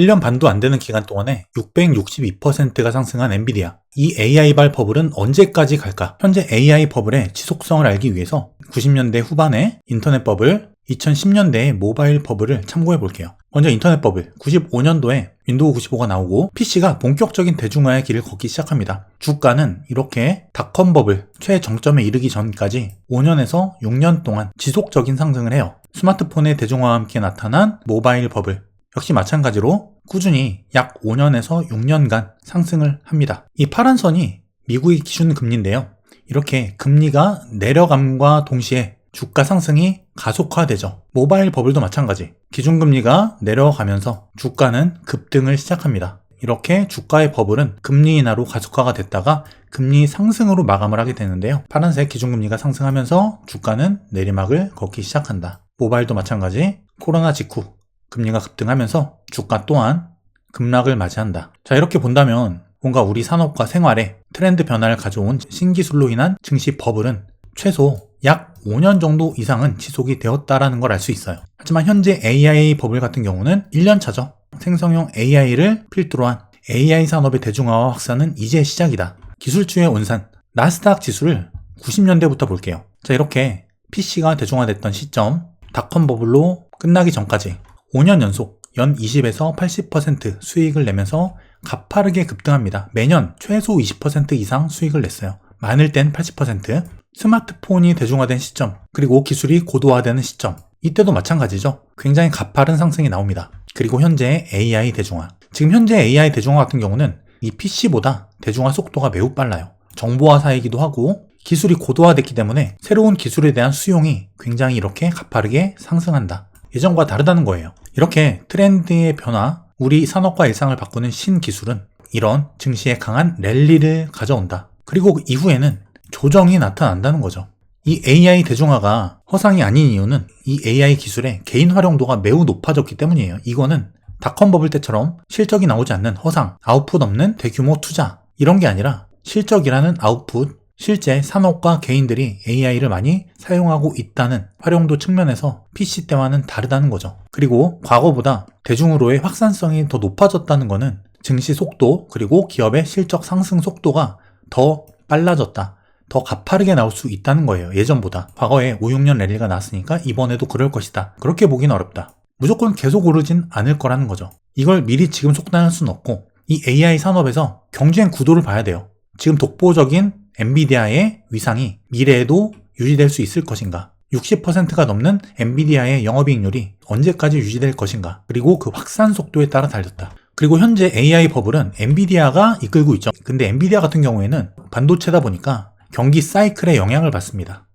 1년 반도 안 되는 기간 동안에 662%가 상승한 엔비디아. 이 AI발 버블은 언제까지 갈까? 현재 AI 버블의 지속성을 알기 위해서 90년대 후반에 인터넷 버블, 2010년대의 모바일 버블을 참고해 볼게요. 먼저 인터넷 버블, 95년도에 윈도우 95가 나오고 PC가 본격적인 대중화의 길을 걷기 시작합니다. 주가는 이렇게 닷컴 버블 최정점에 이르기 전까지 5년에서 6년 동안 지속적인 상승을 해요. 스마트폰의 대중화와 함께 나타난 모바일 버블, 역시 마찬가지로 꾸준히 약 5년에서 6년간 상승을 합니다. 이 파란 선이 미국의 기준 금리인데요. 이렇게 금리가 내려감과 동시에 주가 상승이 가속화되죠. 모바일 버블도 마찬가지. 기준금리가 내려가면서 주가는 급등을 시작합니다. 이렇게 주가의 버블은 금리 인하로 가속화가 됐다가 금리 상승으로 마감을 하게 되는데요. 파란색 기준금리가 상승하면서 주가는 내리막을 걷기 시작한다. 모바일도 마찬가지. 코로나 직후 금리가 급등하면서 주가 또한 급락을 맞이한다. 자, 이렇게 본다면 뭔가 우리 산업과 생활에 트렌드 변화를 가져온 신기술로 인한 증시 버블은 최소 약 5년 정도 이상은 지속이 되었다라는 걸 알 수 있어요. 하지만 현재 AI 버블 같은 경우는 1년 차죠. 생성형 AI를 필두로 한 AI 산업의 대중화와 확산은 이제 시작이다. 기술주의 온산, 나스닥 지수를 90년대부터 볼게요. 자, 이렇게 PC가 대중화됐던 시점, 닷컴 버블로 끝나기 전까지 5년 연속 연 20에서 80% 수익을 내면서 가파르게 급등합니다. 매년 최소 20% 이상 수익을 냈어요. 많을 땐 80%. 스마트폰이 대중화된 시점, 그리고 기술이 고도화되는 시점. 이때도 마찬가지죠. 굉장히 가파른 상승이 나옵니다. 그리고 현재 AI 대중화. 지금 현재 AI 대중화 같은 경우는 이 PC보다 대중화 속도가 매우 빨라요. 정보화 사이기도 하고 기술이 고도화됐기 때문에 새로운 기술에 대한 수용이 굉장히 이렇게 가파르게 상승한다. 예전과 다르다는 거예요. 이렇게 트렌드의 변화, 우리 산업과 일상을 바꾸는 신기술은 이런 증시에 강한 랠리를 가져온다. 그리고 이후에는 조정이 나타난다는 거죠. 이 AI 대중화가 허상이 아닌 이유는 이 AI 기술의 개인 활용도가 매우 높아졌기 때문이에요. 이거는 닷컴 버블 때처럼 실적이 나오지 않는 허상, 아웃풋 없는 대규모 투자 이런 게 아니라 실적이라는 아웃풋, 실제 산업과 개인들이 AI를 많이 사용하고 있다는 활용도 측면에서 PC 때와는 다르다는 거죠. 그리고 과거보다 대중으로의 확산성이 더 높아졌다는 것은 증시 속도 그리고 기업의 실적 상승 속도가 더 빨라졌다. 더 가파르게 나올 수 있다는 거예요. 예전보다. 과거에 5, 6년 랠리가 났으니까 이번에도 그럴 것이다. 그렇게 보긴 어렵다. 무조건 계속 오르진 않을 거라는 거죠. 이걸 미리 지금 속단할 수는 없고 이 AI 산업에서 경쟁 구도를 봐야 돼요. 지금 독보적인 엔비디아의 위상이 미래에도 유지될 수 있을 것인가? 60%가 넘는 엔비디아의 영업이익률이 언제까지 유지될 것인가? 그리고 그 확산 속도에 따라 달렸다. 그리고 현재 AI 버블은 엔비디아가 이끌고 있죠. 근데 엔비디아 같은 경우에는 반도체다 보니까 경기 사이클에 영향을 받습니다.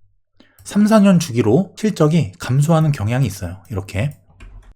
3, 4년 주기로 실적이 감소하는 경향이 있어요. 이렇게.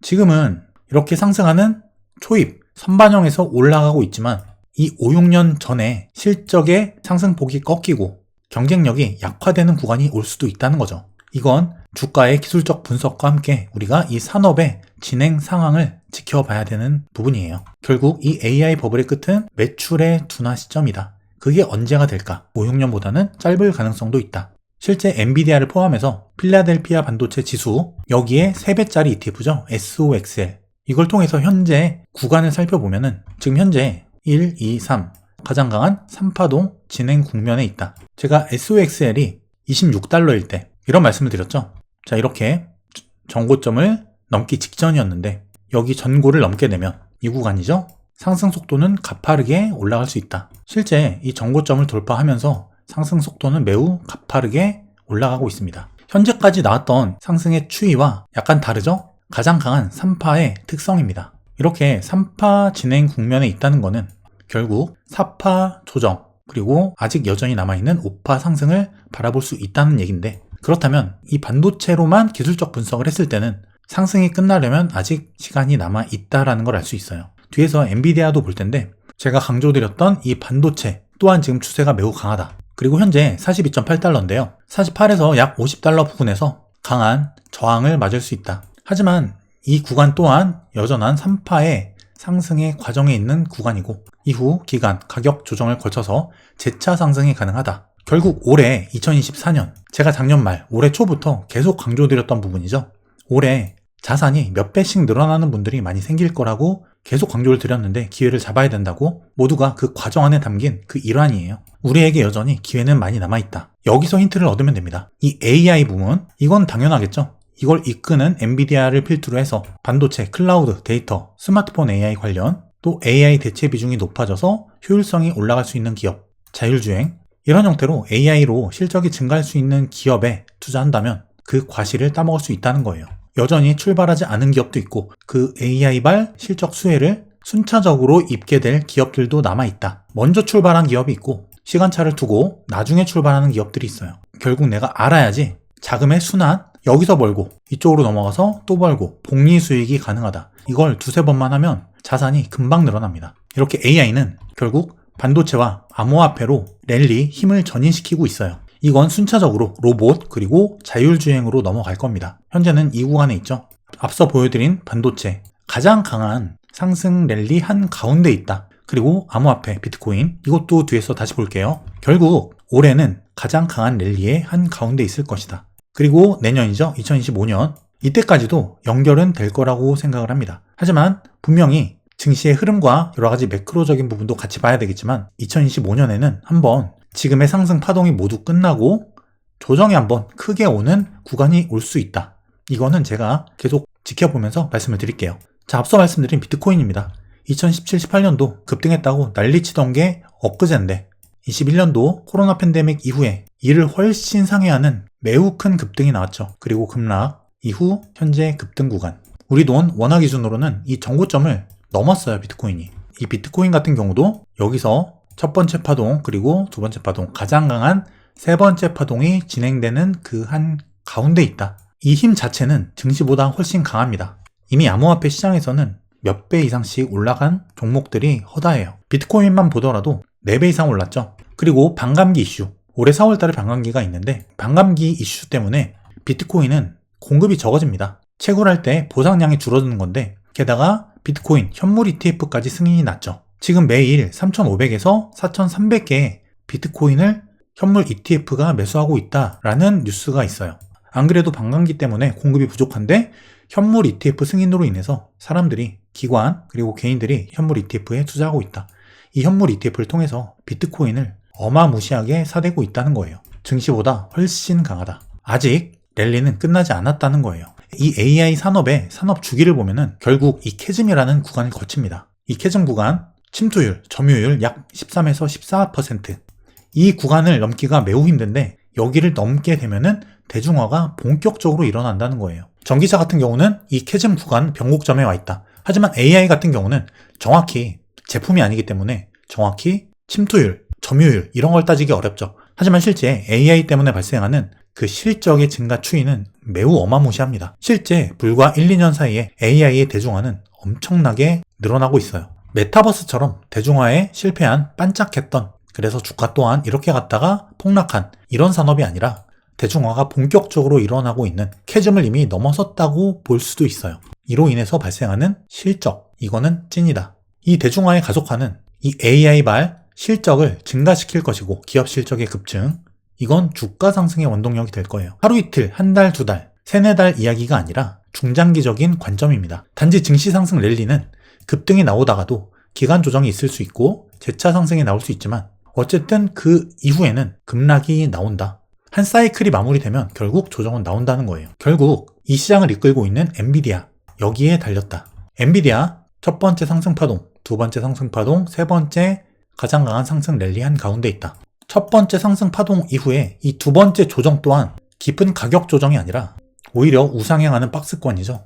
지금은 이렇게 상승하는 초입, 선반영에서 올라가고 있지만 이 5, 6년 전에 실적의 상승폭이 꺾이고 경쟁력이 약화되는 구간이 올 수도 있다는 거죠. 이건 주가의 기술적 분석과 함께 우리가 이 산업의 진행 상황을 지켜봐야 되는 부분이에요. 결국 이 AI 버블의 끝은 매출의 둔화 시점이다. 그게 언제가 될까? 5, 6년보다는 짧을 가능성도 있다. 실제 엔비디아를 포함해서 필라델피아 반도체 지수 여기에 3배짜리 ETF죠. SOXL. 이걸 통해서 현재 구간을 살펴보면은 지금 현재 1, 2, 3 가장 강한 3파동 진행 국면에 있다. 제가 SOXL이 26달러일 때 이런 말씀을 드렸죠. 자 이렇게 전고점을 넘기 직전이었는데 여기 전고를 넘게 되면 이 구간이죠. 상승 속도는 가파르게 올라갈 수 있다. 실제 이 전고점을 돌파하면서 상승 속도는 매우 가파르게 올라가고 있습니다. 현재까지 나왔던 상승의 추이와 약간 다르죠? 가장 강한 3파의 특성입니다. 이렇게 3파 진행 국면에 있다는 것은 결국 4파 조정 그리고 아직 여전히 남아있는 5파 상승을 바라볼 수 있다는 얘기인데 그렇다면 이 반도체로만 기술적 분석을 했을 때는 상승이 끝나려면 아직 시간이 남아 있다라는 걸 알 수 있어요. 뒤에서 엔비디아도 볼 텐데 제가 강조드렸던 이 반도체 또한 지금 추세가 매우 강하다. 그리고 현재 42.8달러인데요. 48에서 약 50달러 부근에서 강한 저항을 맞을 수 있다. 하지만 이 구간 또한 여전한 3파의 상승의 과정에 있는 구간이고 이후 기간, 가격 조정을 거쳐서 재차 상승이 가능하다. 결국 올해 2024년 제가 작년 말 올해 초부터 계속 강조드렸던 부분이죠. 올해 자산이 몇 배씩 늘어나는 분들이 많이 생길 거라고 계속 강조를 드렸는데 기회를 잡아야 된다고 모두가 그 과정 안에 담긴 그 일환이에요. 우리에게 여전히 기회는 많이 남아있다. 여기서 힌트를 얻으면 됩니다. 이 AI 부분, 이건 당연하겠죠? 이걸 이끄는 엔비디아를 필두로 해서 반도체, 클라우드, 데이터, 스마트폰 AI 관련, 또 AI 대체 비중이 높아져서 효율성이 올라갈 수 있는 기업, 자율주행, 이런 형태로 AI로 실적이 증가할 수 있는 기업에 투자한다면 그 과실을 따먹을 수 있다는 거예요. 여전히 출발하지 않은 기업도 있고 그 AI발 실적 수혜를 순차적으로 입게 될 기업들도 남아있다. 먼저 출발한 기업이 있고 시간차를 두고 나중에 출발하는 기업들이 있어요. 결국 내가 알아야지 자금의 순환, 여기서 벌고 이쪽으로 넘어가서 또 벌고 복리 수익이 가능하다. 이걸 두세 번만 하면 자산이 금방 늘어납니다. 이렇게 AI는 결국 반도체와 암호화폐로 랠리 힘을 전인시키고 있어요. 이건 순차적으로 로봇 그리고 자율주행으로 넘어갈 겁니다. 현재는 이 구간에 있죠. 앞서 보여드린 반도체 가장 강한 상승 랠리 한 가운데 있다. 그리고 암호화폐 비트코인 이것도 뒤에서 다시 볼게요. 결국 올해는 가장 강한 랠리의 한 가운데 있을 것이다. 그리고 내년이죠. 2025년 이때까지도 연결은 될 거라고 생각을 합니다. 하지만 분명히 증시의 흐름과 여러 가지 매크로적인 부분도 같이 봐야 되겠지만 2025년에는 한번 지금의 상승 파동이 모두 끝나고 조정이 한번 크게 오는 구간이 올 수 있다. 이거는 제가 계속 지켜보면서 말씀을 드릴게요. 자, 앞서 말씀드린 비트코인입니다. 2017, 18년도 급등했다고 난리치던 게 엊그제인데 21년도 코로나 팬데믹 이후에 이를 훨씬 상회하는 매우 큰 급등이 나왔죠. 그리고 급락 이후 현재 급등 구간. 우리 돈 원화 기준으로는 이 정고점을 넘었어요, 비트코인이. 이 비트코인 같은 경우도 여기서 첫 번째 파동 그리고 두 번째 파동 가장 강한 세 번째 파동이 진행되는 그 한 가운데 있다. 이 힘 자체는 증시보다 훨씬 강합니다. 이미 암호화폐 시장에서는 몇 배 이상씩 올라간 종목들이 허다해요. 비트코인만 보더라도 4배 이상 올랐죠. 그리고 반감기 이슈. 올해 4월달에 반감기가 있는데 반감기 이슈 때문에 비트코인은 공급이 적어집니다. 채굴할 때 보상량이 줄어드는 건데 게다가 비트코인 현물 ETF까지 승인이 났죠. 지금 매일 3,500에서 4,300개의 비트코인을 현물 ETF가 매수하고 있다라는 뉴스가 있어요. 안 그래도 반감기 때문에 공급이 부족한데 현물 ETF 승인으로 인해서 사람들이 기관 그리고 개인들이 현물 ETF에 투자하고 있다. 이 현물 ETF를 통해서 비트코인을 어마무시하게 사대고 있다는 거예요. 증시보다 훨씬 강하다. 아직 랠리는 끝나지 않았다는 거예요. 이 AI 산업의 산업 주기를 보면은 결국 이 캐즘이라는 구간을 거칩니다. 이 캐즘 구간 침투율, 점유율 약 13에서 14%. 이 구간을 넘기가 매우 힘든데 여기를 넘게 되면은 대중화가 본격적으로 일어난다는 거예요. 전기차 같은 경우는 이 캐즘 구간 변곡점에 와 있다. 하지만 AI 같은 경우는 정확히 제품이 아니기 때문에 정확히 침투율, 점유율 이런 걸 따지기 어렵죠. 하지만 실제 AI 때문에 발생하는 그 실적의 증가 추이는 매우 어마무시합니다. 실제 불과 1, 2년 사이에 AI의 대중화는 엄청나게 늘어나고 있어요. 메타버스처럼 대중화에 실패한 반짝했던 그래서 주가 또한 이렇게 갔다가 폭락한 이런 산업이 아니라 대중화가 본격적으로 일어나고 있는 캐즘을 이미 넘어섰다고 볼 수도 있어요. 이로 인해서 발생하는 실적, 이거는 찐이다. 이 대중화의 가속화는 이 AI발 실적을 증가시킬 것이고 기업 실적의 급증, 이건 주가 상승의 원동력이 될 거예요. 하루 이틀, 한 달, 두 달, 세네 달 이야기가 아니라 중장기적인 관점입니다. 단지 증시 상승 랠리는 급등이 나오다가도 기간 조정이 있을 수 있고 재차 상승이 나올 수 있지만 어쨌든 그 이후에는 급락이 나온다. 한 사이클이 마무리되면 결국 조정은 나온다는 거예요. 결국 이 시장을 이끌고 있는 엔비디아 여기에 달렸다. 엔비디아 첫 번째 상승 파동, 두 번째 상승 파동, 세 번째 가장 강한 상승 랠리 한 가운데 있다. 첫 번째 상승 파동 이후에 이 두 번째 조정 또한 깊은 가격 조정이 아니라 오히려 우상향하는 박스권이죠.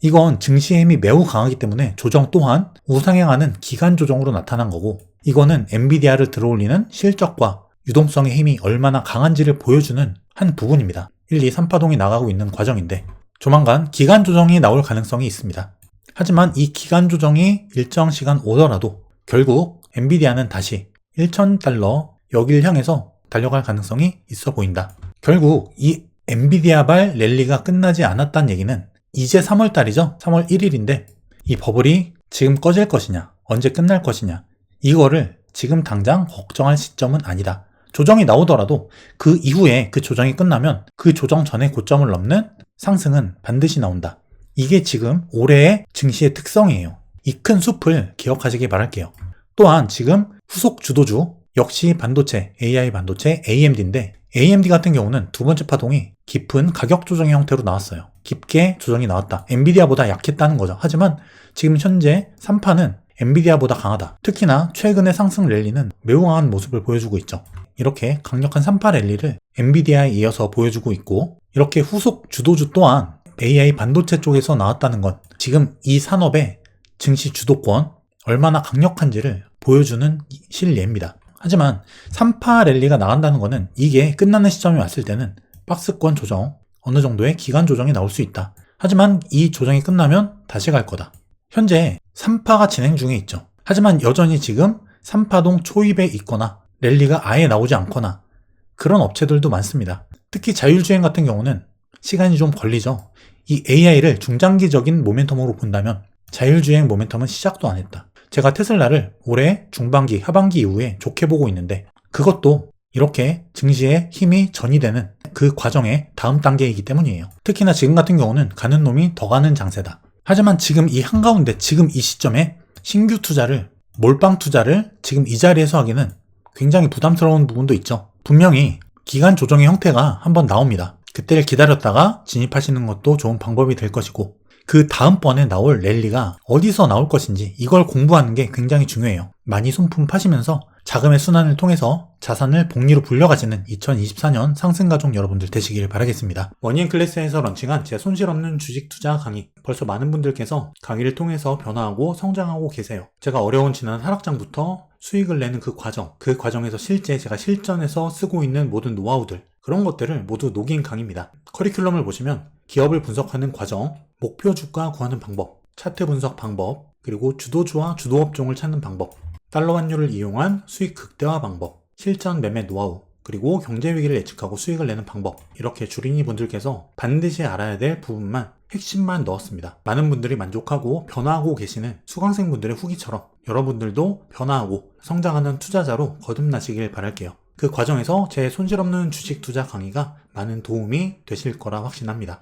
이건 증시의 힘이 매우 강하기 때문에 조정 또한 우상향하는 기간 조정으로 나타난 거고 이거는 엔비디아를 들어올리는 실적과 유동성의 힘이 얼마나 강한지를 보여주는 한 부분입니다. 1, 2, 3파동이 나가고 있는 과정인데 조만간 기간 조정이 나올 가능성이 있습니다. 하지만 이 기간 조정이 일정 시간 오더라도 결국 엔비디아는 다시 1,000달러 여기를 향해서 달려갈 가능성이 있어 보인다. 결국 이 엔비디아발 랠리가 끝나지 않았다는 얘기는 이제 3월 달이죠. 3월 1일인데 이 버블이 지금 꺼질 것이냐, 언제 끝날 것이냐, 이거를 지금 당장 걱정할 시점은 아니다. 조정이 나오더라도 그 이후에 그 조정이 끝나면 그 조정 전에 고점을 넘는 상승은 반드시 나온다. 이게 지금 올해의 증시의 특성이에요. 이 큰 숲을 기억하시기 바랄게요. 또한 지금 후속 주도주 역시 반도체, AI 반도체 AMD인데 AMD 같은 경우는 두 번째 파동이 깊은 가격 조정의 형태로 나왔어요. 깊게 조정이 나왔다. 엔비디아보다 약했다는 거죠. 하지만 지금 현재 3파는 엔비디아보다 강하다. 특히나 최근의 상승 랠리는 매우 강한 모습을 보여주고 있죠. 이렇게 강력한 3파 랠리를 엔비디아에 이어서 보여주고 있고 이렇게 후속 주도주 또한 AI 반도체 쪽에서 나왔다는 건 지금 이 산업의 증시 주도권 얼마나 강력한지를 보여주는 실례입니다. 하지만 3파 랠리가 나간다는 것은 이게 끝나는 시점이 왔을 때는 박스권 조정, 어느 정도의 기간 조정이 나올 수 있다. 하지만 이 조정이 끝나면 다시 갈 거다. 현재 3파가 진행 중에 있죠. 하지만 여전히 지금 3파동 초입에 있거나 랠리가 아예 나오지 않거나 그런 업체들도 많습니다. 특히 자율주행 같은 경우는 시간이 좀 걸리죠. 이 AI를 중장기적인 모멘텀으로 본다면 자율주행 모멘텀은 시작도 안 했다. 제가 테슬라를 올해 중반기, 하반기 이후에 좋게 보고 있는데 그것도 이렇게 증시에 힘이 전이되는 그 과정의 다음 단계이기 때문이에요. 특히나 지금 같은 경우는 가는 놈이 더 가는 장세다. 하지만 지금 이 한가운데 지금 이 시점에 신규 투자를 몰빵 투자를 지금 이 자리에서 하기는 굉장히 부담스러운 부분도 있죠. 분명히 기간 조정의 형태가 한번 나옵니다. 그때를 기다렸다가 진입하시는 것도 좋은 방법이 될 것이고 그 다음번에 나올 랠리가 어디서 나올 것인지 이걸 공부하는 게 굉장히 중요해요. 많이 손품 파시면서 자금의 순환을 통해서 자산을 복리로 불려가지는 2024년 상승가족 여러분들 되시길 바라겠습니다. 머니앤클래스에서 런칭한 제 손실 없는 주식 투자 강의 벌써 많은 분들께서 강의를 통해서 변화하고 성장하고 계세요. 제가 어려운 지난 하락장부터 수익을 내는 그 과정, 그 과정에서 실제 제가 실전에서 쓰고 있는 모든 노하우들 그런 것들을 모두 녹인 강의입니다. 커리큘럼을 보시면 기업을 분석하는 과정, 목표 주가 구하는 방법, 차트 분석 방법, 그리고 주도주와 주도업종을 찾는 방법, 달러 환율을 이용한 수익 극대화 방법, 실전 매매 노하우, 그리고 경제 위기를 예측하고 수익을 내는 방법 이렇게 주린이 분들께서 반드시 알아야 될 부분만 핵심만 넣었습니다. 많은 분들이 만족하고 변화하고 계시는 수강생 분들의 후기처럼 여러분들도 변화하고 성장하는 투자자로 거듭나시길 바랄게요. 그 과정에서 제 손실 없는 주식 투자 강의가 많은 도움이 되실 거라 확신합니다.